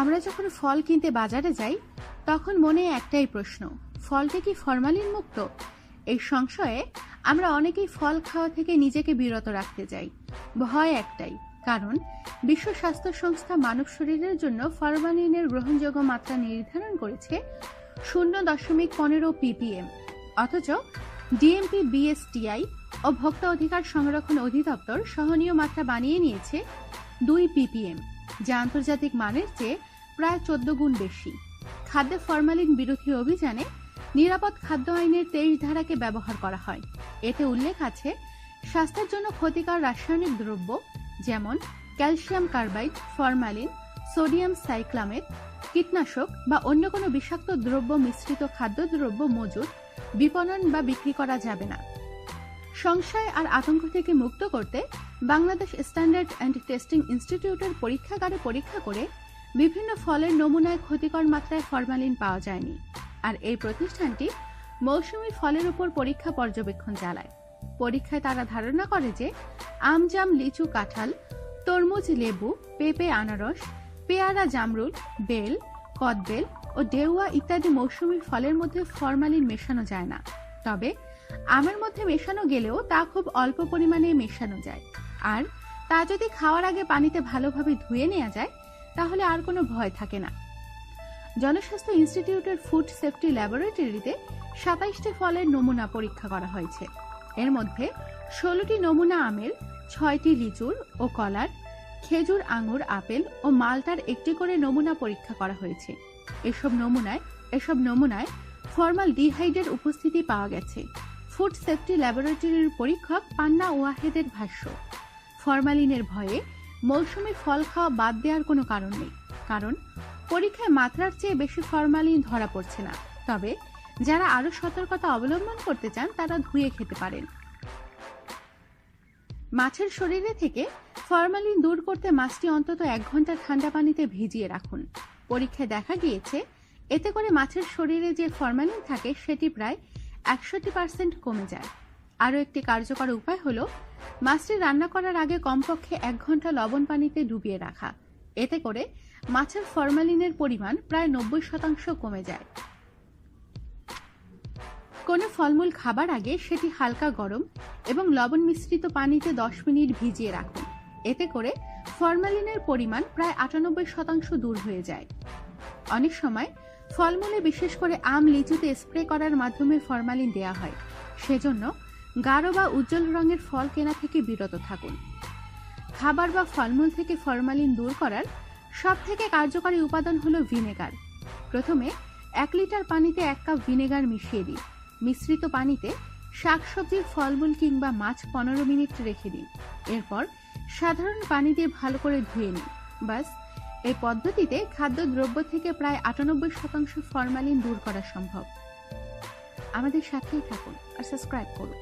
আমরা যখন ফল কিনতে বাজারে যাই, তখন মনে একটাই প্রশ্ন, ফলটা কি ফরমালিন মুক্ত? এই সংশয়ে আমরা অনেকেই ফল খাওয়া থেকে নিজেকে বিরত রাখতে চাই ভয় একটাই, কারণ বিশ্ব স্বাস্থ্য সংস্থা মানব শরীরের জন্য ফরমালিনের গ্রহণযোগ্য মাত্রা নির্ধারণ করেছে শূন্য দশমিক পনেরো পিপিএম। অথচ ডিএমপি, বিএসটিআই ও ভোক্তা অধিকার সংরক্ষণ অধিদপ্তর সহনীয় মাত্রা বানিয়ে নিয়েছে দুই পিপিএম, যা আন্তর্জাতিক মানের চেয়ে প্রায় চোদ্দ গুণ বেশি। খাদ্যে ফরমালিন বিরোধী অভিযানে নিরাপদ খাদ্য আইনের তেইশ ধারাকে ব্যবহার করা হয়। এতে উল্লেখ আছে, স্বাস্থ্যের জন্য ক্ষতিকর রাসায়নিক দ্রব্য যেমন calcium carbide, formalin, sodium cyclamate, কীটনাশক বা অন্য কোনো বিষাক্ত দ্রব্য মিশ্রিত খাদ্যদ্রব্য মজুদ বিপণন বা বিক্রি করা যাবে না। সংশয় আর আতঙ্ক থেকে মুক্ত করতে বাংলাদেশ স্ট্যান্ডার্ড অ্যান্ড টেস্টিং ইনস্টিটিউটের পরীক্ষাগারে পরীক্ষা করে বিভিন্ন ফলের নমুনায় ক্ষতিকর মাত্রায় ফরমালিন পাওয়া যায়নি। আর এই প্রতিষ্ঠানটি মৌসুমি ফলের উপর পরীক্ষা পর্যবেক্ষণ চালায়। পরীক্ষায় তারা ধারণা করে যে আমজাম লিচু কাঁঠাল, তরমুজ লেবু, পেঁপে আনারস, পেয়ারা জামরুল, বেল, কদবেল ও ডেউয়া ইত্যাদি মৌসুমি ফলের মধ্যে ফরমালিন মেশানো যায় না। তবে আমের মধ্যে মেশানো গেলেও তা খুব অল্প পরিমাণে মেশানো যায়। আর তা যদি খাওয়ার আগে পানিতে ভালোভাবে ধুয়ে নেওয়া যায় তাহলে আর কোনো ভয় থাকে না। জনস্বাস্থ্য ইনস্টিটিউটের ফুড সেফটি ল্যাবরেটরিতে সাতাইশটি ফলের নমুনা পরীক্ষা করা হয়েছে। এর মধ্যে ষোলোটি নমুনা আমের, ছয়টি লিচুর ও কলার, খেজুর আঙুর, আপেল ও মালটার একটি করে নমুনা পরীক্ষা করা হয়েছে। এসব নমুনায় এসব নমুনায় ফর্মাল ডিহাইডের উপস্থিতি পাওয়া গেছে। ফুড সেফটি ল্যাবরেটরির পরীক্ষক পান্না ওয়াহেদের ভাষ্য, ফরমালিনের ভয়ে মৌসুমি ফল খাওয়া বাদ দেওয়ার কোনো কারণ নেই। কারণ, পরীক্ষায় মাত্রার চেয়ে বেশি ফরমালিন ধরা পড়ছে না। তবে, যারা আরও সতর্কতা অবলম্বন করতে চান, তারা ধুয়ে খেতে পারেন। মাছের শরীরে থেকে ফরমালিন দূর করতে মাছটি অন্তত এক ঘণ্টা ঠান্ডা পানিতে ভিজিয়ে রাখুন। পরীক্ষায় দেখা গিয়েছে, এতে করে মাছের শরীরে যে ফরমালিন থাকে, সেটি প্রায় একষট্টি পার্সেন্ট কমে যায়। আরও একটি কার্যকর উপায় হলো মাছটি রান্না করার আগে কমপক্ষে এক ঘণ্টা লবণ পানিতে ডুবিয়ে রাখা। এতে করে মাছের ফরমালিনের পরিমাণ প্রায় নব্বই শতাংশ কমে যায়। কোনো ফলমূল খাবার আগে সেটি হালকা গরম এবং লবণ মিশ্রিত পানিতে দশ মিনিট ভিজিয়ে রাখুন। এতে করে ফরমালিনের পরিমাণ প্রায় আটানব্বই শতাংশ দূর হয়ে যায়। অনেক সময় ফলমূলে বিশেষ করে আম, লিচুতে স্প্রে করার মাধ্যমে ফরমালিন দেয়া হয়। সেজন্য গাঢ় বা উজ্জ্বল রঙের ফল কেনা থেকে বিরত থাকুন। খাবার বা ফলমূল থেকে ফরমালিন দূর করার সব থেকে কার্যকরী উপাদান হলো ভিনেগার। প্রথমে এক লিটার পানিতে এক কাপ ভিনেগার মিশিয়ে দিন। মিশ্রিত পানিতে শাকসবজির ফলমূল কিংবা মাছ পনেরো মিনিট রেখে দিন। এরপর সাধারণ পানি দিয়ে ভালো করে ধুয়ে নিন। বাস এই পদ্ধতিতে খাদ্যদ্রব্য থেকে প্রায় আটানব্বই শতাংশ ফরমালিন দূর করা সম্ভব। আমাদের সাথেই থাকুন আর সাবস্ক্রাইব করুন।